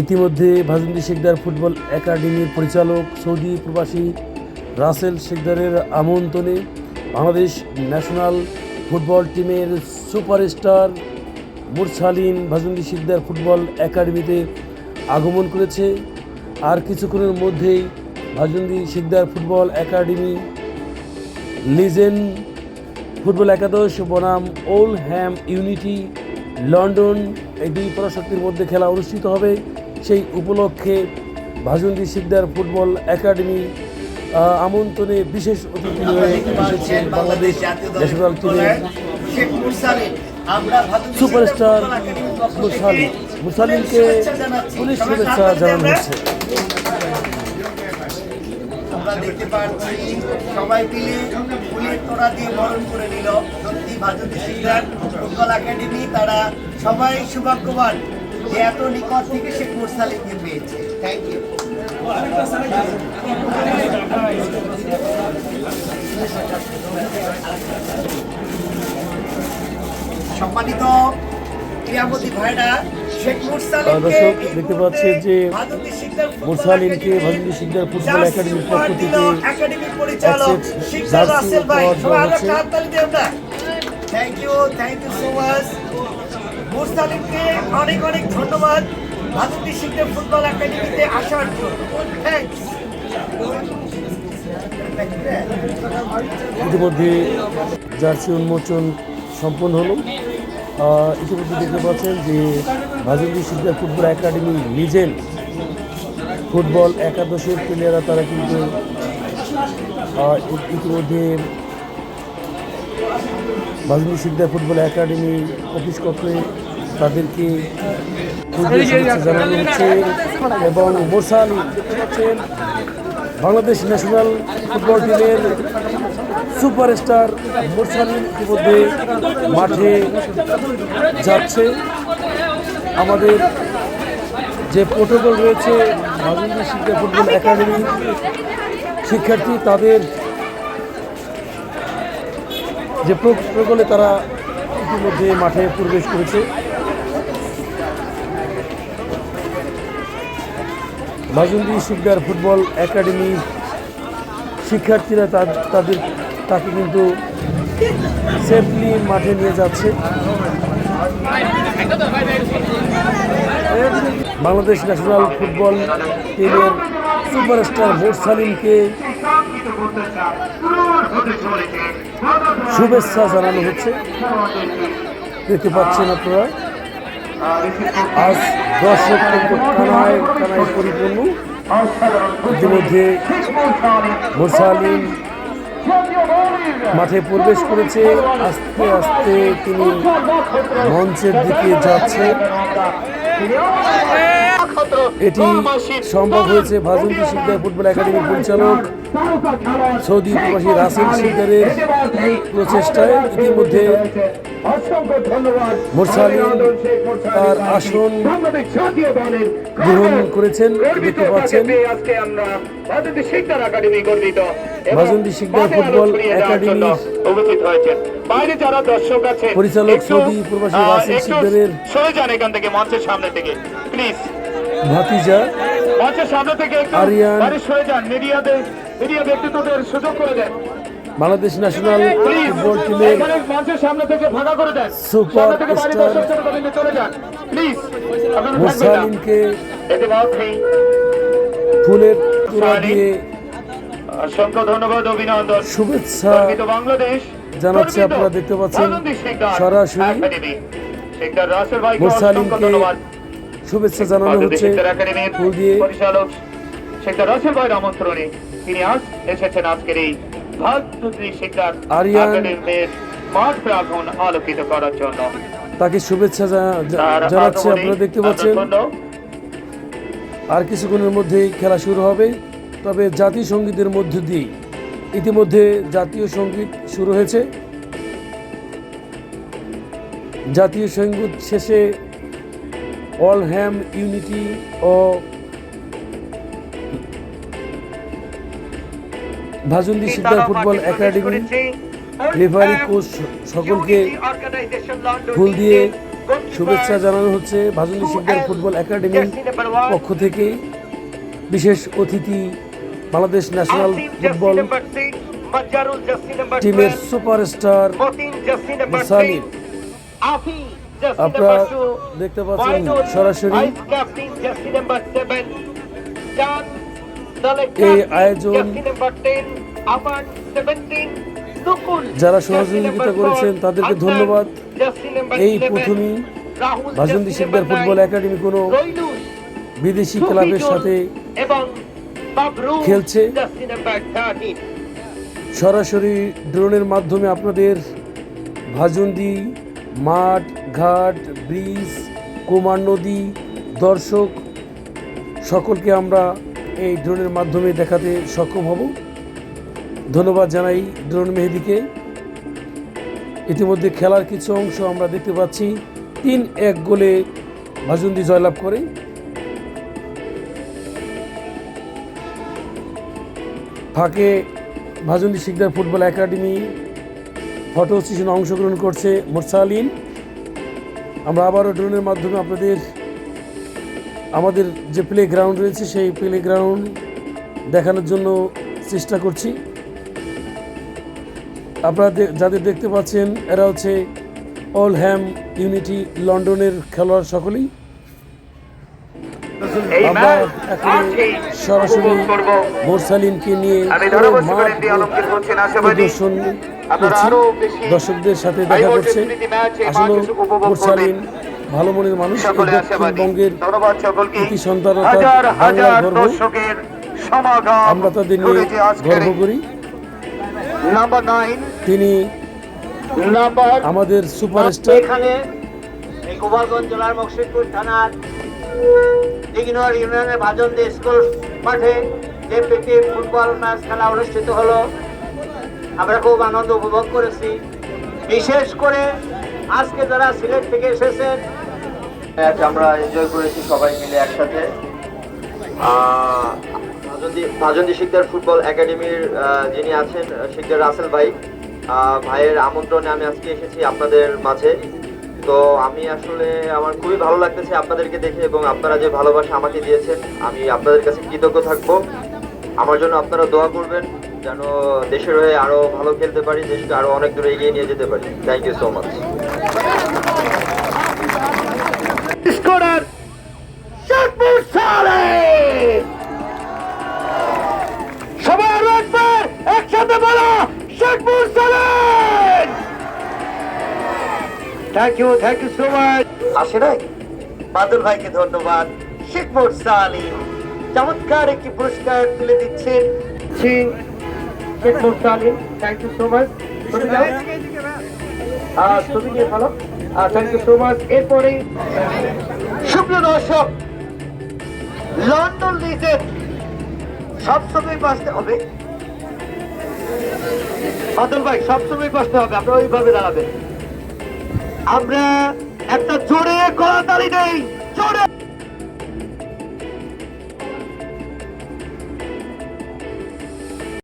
ইতিমধ্যে ভাজুন্দি শেখদার ফুটবল একাডেমির পরিচালক, সৌদি প্রবাসী রাসেল শেখদারের আমন্ত্রণে বাংলাদেশ ন্যাশনাল ফুটবল টিমের সুপারস্টার মুরসালিন ভাজুন্দি শিকদার ফুটবল একাডেমিতে আগমন করেছে। আর কিছুক্ষণের মধ্যেই Bhajundi Shikder football academy legend football একাদশ বনাম ওল হ্যাম ইউনিটি লন্ডন এই দুই পরাশক্তির মধ্যে খেলা অনুষ্ঠিত হবে। সেই উপলক্ষে ভাজুন্দি শিকদার ফুটবল একাডেমি আমন্ত্রণে বিশেষ অতিথি হয়ে এসেছেন বাংলাদেশ ন্যাশনাল টিমের সুপারস্টার শুভেচ্ছা জানাচ্ছি। পুলিশ শুভেচ্ছা জানানো হচ্ছে আমরা দেখতে পাচ্ছি সবাই মিলে ফুলের তোড়া দিয়ে বরণ করে নিল। সত্যি ফুটবল একাডেমি তারা সবাই সৌভাগ্যবান। এত নিকট থেকে শেখ মুরসালিনকে পেয়েছে। থ্যাংক ইউ সম্মানিত ক্রীড়াপতি ভাইরা দর্শক দেখতে পাচ্ছি যে মুরসালিনকে একাডেমি ভাজুন্দি ফুটবল একাডেমির পক্ষ থেকে জার্সি হচ্ছে। Thank you thank you so much মুরসালিনকে অনেক অনেক ধন্যবাদ। ভাদুদি শিকদার ফুটবল একাডেমিতে আসার জন্য। ইতিমধ্যে জার্সি উন্মোচন সম্পন্ন হলো। ইতিমধ্যে দেখতে পাচ্ছেন যে Bhajundi Shikder football academy legend football একাদশের প্লেয়াররা তারা কিন্তু ইতিমধ্যে Bhajundi Shikder football academy office কক্ষে তাদেরকে জানানো হচ্ছে এবং মোরসালি দেখতে বাংলাদেশ ন্যাশনাল ফুটবল টিমের সুপারস্টার মোরসালিন ইতিমধ্যে মাঠে যাচ্ছে। আমাদের যে প্রোটোকল রয়েছে মাঝুন্দি শিক্ষা ফুটবল একাডেমি শিক্ষার্থী তাদের যে প্রোটোকলে তারা ইতিমধ্যে মাঠে প্রবেশ করেছে। মাজুন্দি শিকদার ফুটবল একাডেমি শিক্ষার্থীরা তাদের, তাকে কিন্তু সেফলি মাঠে নিয়ে যাচ্ছে। বাংলাদেশ ন্যাশনাল ফুটবল টিমের সুপারস্টার ভোট সালিমকে শুভেচ্ছা জানানো হচ্ছে। দেখতে পাচ্ছেন আপনারা। আজ দর্শক কানায় পরিপূর্ণ। ইতিমধ্যে মাঠে প্রবেশ করেছে। আস্তে আস্তে তিনি মঞ্চের দিকে যাচ্ছে। এটি সম্ভব হয়েছে ভাজুন্দি শিকদার ফুটবল একাডেমির পরিচালক সৌদি প্রবাসী রাসেল শিকদারের প্রচেষ্টায় ইতিমধ্যে মোরসালিন তার আসন গ্রহণ করেছেন দেখতে পাচ্ছেন। একাডেমি ভাজন্দি শিকদার ফুটবল উপস্থিত হয়েছেন বাইরে যারা দর্শক আছে পরিচালক সৌদি প্রবাসী রাসেল শিকদারের সরে যান এখান থেকে মঞ্চের সামনে থেকে প্লিজ ভাতিজা। মঞ্চের সামনে থেকে একটু আরিয়ান। সরে যান মিডিয়াতে মিডিয়া ব্যক্তিত্বদের সুযোগ করে দেন। বাংলাদেশ ন্যাশনাল ফুটবল টিমের মঞ্চের সামনে থেকে ফাঁকা করে দেন। সুপার স্টার মাত্রই ফুলের তোড়া দিয়ে অসংখ্য ধন্যবাদ অভিনন্দন। শুভেচ্ছা বাংলাদেশ। জানাচ্ছি আপনারা দেখতে পাচ্ছেন সরাসরি ধন্যবাদ। শুভেচ্ছা জানানো হচ্ছে ফুল দিয়ে। পরিচালক শিকদার রাসেল ভাইয়ের আমন্ত্রণে। তিনি আজ এসেছেন আজকের এই আরিয়ান। একাডেমির মাঠ প্রাঙ্গণ আলোকিত করার জন্য। তাকে শুভেচ্ছা জানাচ্ছি আপনারা দেখতে পাচ্ছেন। আর কিছুক্ষণের মধ্যেই খেলা শুরু হবে তবে জাতীয় সঙ্গীতের মধ্য দিয়ে ইতিমধ্যে জাতীয় সংগীত শুরু হয়েছে। জাতীয় সংগীত শেষে অল হ্যাম ইউনিটি ও ভাজুন্দি সিদ্ধার ফুটবল একাডেমি রেফারি কোচ সকলকে ফুল দিয়ে শুভেচ্ছা জানানো হচ্ছে ভাজনী শিকদার ফুটবল একাডেমির পক্ষ থেকে বিশেষ অতিথি বাংলাদেশ ন্যাশনাল ফুটবল টিমের সুপারস্টার সালিম আপনারা দেখতে পাচ্ছেন সরাসরি এই আয়োজন যারা সহযোগিতা করেছেন তাদেরকে ধন্যবাদ এই প্রথমেই ভাজন্দি শিকদার ফুটবল একাডেমি কোনো বিদেশি ক্লাবের সাথে খেলছে। সরাসরি ড্রোনের মাধ্যমে আপনাদের ভাজন্দি মাঠ ঘাট ব্রিজ কুমার নদী দর্শক সকলকে আমরা এই ড্রোনের মাধ্যমে দেখাতে সক্ষম হব। ধন্যবাদ জানাই ড্রোন মেহেদিকে। ইতিমধ্যে খেলার কিছু অংশ আমরা দেখতে পাচ্ছি। তিন এক গোলে ভাজন্দি জয়লাভ করে। ফাঁকে Bhajundi Shikder football academy photo সেশনে অংশগ্রহণ করছে মোরসালিন আমরা আবারও ড্রোনের মাধ্যমে আপনাদের আমাদের যে প্লে গ্রাউন্ড রয়েছে সেই প্লে গ্রাউন্ড দেখানোর জন্য চেষ্টা করছি। আপনারা যাদের দেখতে পাচ্ছেন এরা হচ্ছে অল হ্যাম ইউনিটি লন্ডনের খেলোয়াড় সকলেই। আমরা সরাসরি মোরসালিনকে নিয়ে প্রদর্শন করছি। দর্শকদের সাথে দেখা করছে। আসলে মোরসালিন। ভালো মনের মানুষ সকলে আশাবাদী। দক্ষিণবঙ্গের ধন্যবাদ সকলকে। প্রতি সন্তানতা হাজার হাজার দর্শকের সমাগম আমরা তাদের নিয়ে গর্ব করি। তিনি আমাদের সুপারস্টার। এখানে গোপালগঞ্জ জেলার মকসিদপুর থানার দিঘিনর ইউনিয়নের ভাজন্দে স্কুল মাঠে যে প্রীতি ফুটবল ম্যাচ খেলা অনুষ্ঠিত হলো। আমরা খুব আনন্দ উপভোগ করেছি। বিশেষ করে আজকে যারা সিলেট থেকে এসেছেন ম্যাচ আমরা এনজয় করেছি সবাই মিলে একসাথে। ভাজন্দি শিকদার ফুটবল একাডেমির যিনি আছেন, শিকদার রাসেল ভাই ভাইয়ের আমন্ত্রণে আমি আজকে এসেছি আপনাদের মাঝে। তো আমি আসলে, আমার খুবই ভালো লাগতেছে আপনাদেরকে দেখে এবং আপনারা যে ভালোবাসা আমাকে দিয়েছেন, আমি আপনাদের কাছে কৃতজ্ঞ থাকব। আমার জন্য আপনারা দোয়া করবেন, যেন দেশের হয়ে আরও ভালো খেলতে পারি, দেশকে আরও অনেক দূরে এগিয়ে নিয়ে যেতে পারি। Thank you so much scorer Shekhpur Salem সবাই আরও একবার একসাথে বলো Shekhpur Salem thank you thank you so much আসে নাই? বাদল ভাইকে ধন্যবাদ। শেখপুর সালিম চমৎকার একটি পুরস্কার তুলে দিচ্ছেন। Shekhpur Salem thank you so much ছবি নিয়ে ভালো। থ্যাংক ইউ সো মাচ এরপরে, সুপ্রিয় দর্শক, লন্ডন সবসময় বাঁচতে হবে। বাদল ভাই সবসময় বাঁচতে হবে। আপনারা ওইভাবে দাঁড়াবেন। আমরা একটা জোরে কলাতালি নেই। জোরে!